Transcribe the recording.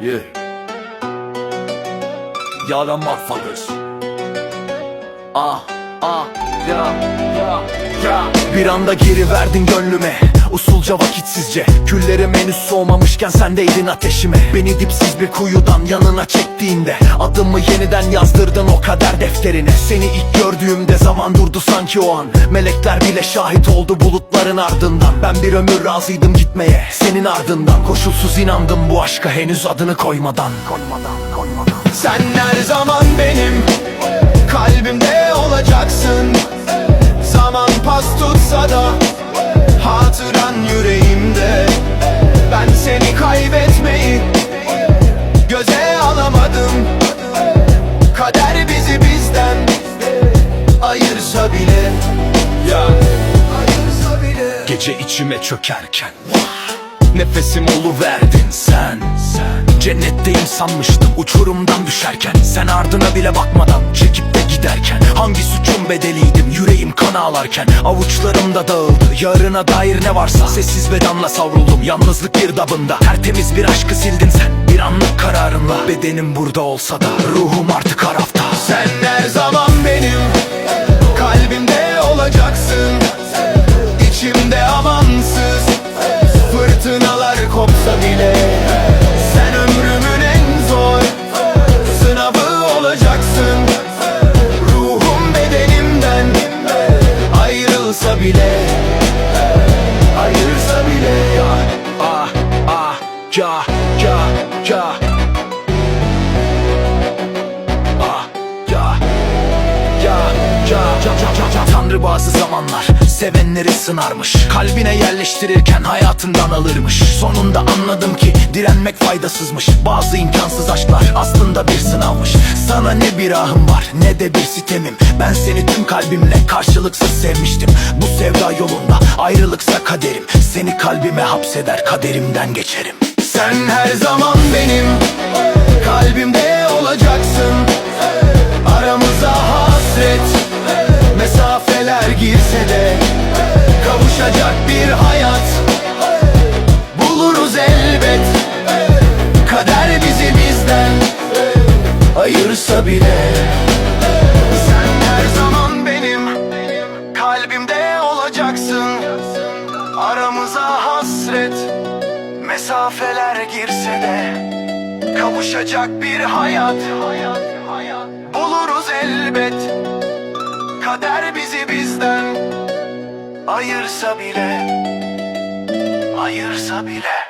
Yeah. Are motherfuckers. Ah, ah, ya, ya, ya. Bir anda geri verdin gönlüme Usulca vakitsizce. Küllerim henüz soğumamışken sendeydin ateşime. Beni dipsiz bir kuyudan yanına çektiğinde Adımı yeniden yazdırdın o kader defterine. Seni ilk gördüğümde zaman durdu sanki o an. Melekler bile şahit oldu bulutların ardından. Ben bir ömür razıydım gitmeye senin ardından. Koşulsuz inandım bu aşka henüz adını koymadan. Koymadan, koymadan. Sen her zaman benim kalbimde olacaksın. Zaman pas tutsa da seni kaybetmeyi göze alamadım. Kader bizi bizden ayırsa bile Ya ayırsa bile. Gece içime çökerken Nefesim verdin sen sen. Cennetteyim sanmıştım uçurumdan düşerken. Sen ardına bile bakmadan çekip de giderken. Hangi suçun bedeliydim kan ağlarken Avuçlarımda dağıldı. Yarına dair ne varsa Sessiz bedanla savruldum. Yalnızlık girdabında Tertemiz bir aşkı sildin sen. Bir anlık kararınla Bedenim burada olsa da ruhum artık harafta Sen her zaman benim kalbimde olacaksın. İçimde amansız fırtınalar kopsa bile ya ya ya Tanrı bazı zamanlar sevenleri sınarmış. Kalbine yerleştirirken hayatından alırmış. Sonunda anladım ki direnmek faydasızmış. Bazı imkansız aşklar aslında bir sınavmış. Sana ne bir ahım var ne de bir sitemim. Ben seni tüm kalbimle karşılıksız sevmiştim. Bu sevda yolunda ayrılıksa kaderim. Seni kalbime hapseder kaderimden geçerim Sen her zaman benim kalbimde olacaksın. Aramıza hasret mesafeler girse de Kavuşacak bir hayat buluruz elbet. Kader bizi bizden ayırsa bile Mesafeler girse de Kavuşacak bir hayat. Buluruz elbet. Kader bizi bizden Ayırsa bile Ayırsa bile